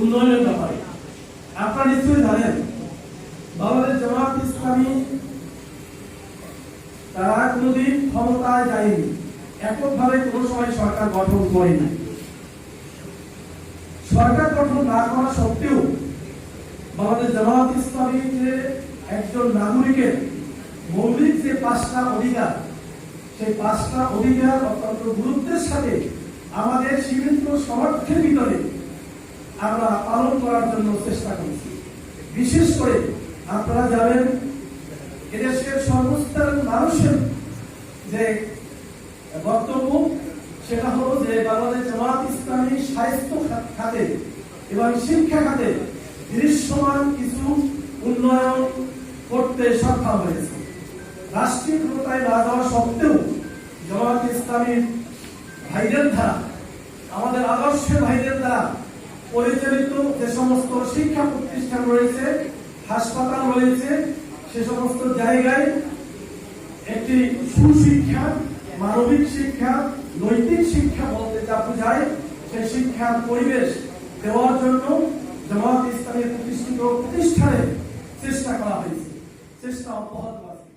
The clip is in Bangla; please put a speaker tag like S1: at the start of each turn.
S1: উন্নয়নের ব্যাপারে। আপনারা নিশ্চয়ই জানেন, বাংলাদেশ জামাত ইসলামী তারা কোনোদিন ক্ষমতায় যায়নি। এককভাবে কোনো সময় সরকার গঠন করেনি সরকার গঠন না করা সত্ত্বেও বাংলাদেশ জামাত ইসলামী যে একজন নাগরিকের মৌলিক যে পাঁচটা অধিকার, সেই পাঁচটা অধিকার অত্যন্ত গুরুত্বের সাথে আমাদের সীমিত সমর্থের ভিতরে আমরা পালন করার জন্য চেষ্টা করছি। বিশেষ করে আপনারা জানেন, এদেশের সর্বস্তরের মানুষের যে বক্তব্য, সেটা হলো যে বাংলাদেশ জামাত ইসলামী স্বাস্থ্য খাতে এবং শিক্ষা খাতে দৃশ্যমান কিছু উন্নয়ন করতে সক্ষম হয়েছে। রাষ্ট্রীয় ক্ষমতায় না যাওয়া সত্ত্বেও জামাত ইসলামীর ভাইদের দ্বারা, আমাদের আদর্শের ভাইদের দ্বারা পরিচালিত যে সমস্ত শিক্ষা প্রতিষ্ঠান রয়েছে, হাসপাতাল রয়েছে, সে সমস্ত জায়গায় একটি সুশিক্ষা, মানবিক শিক্ষা, নৈতিক শিক্ষা বলতে যা বোঝায়, সেই শিক্ষার পরিবেশ দেওয়ার জন্য জামাত ইসলামের প্রতিষ্ঠিত প্রতিষ্ঠানে চেষ্টা করা হয়েছে চেষ্টা অব্যাহত আছে।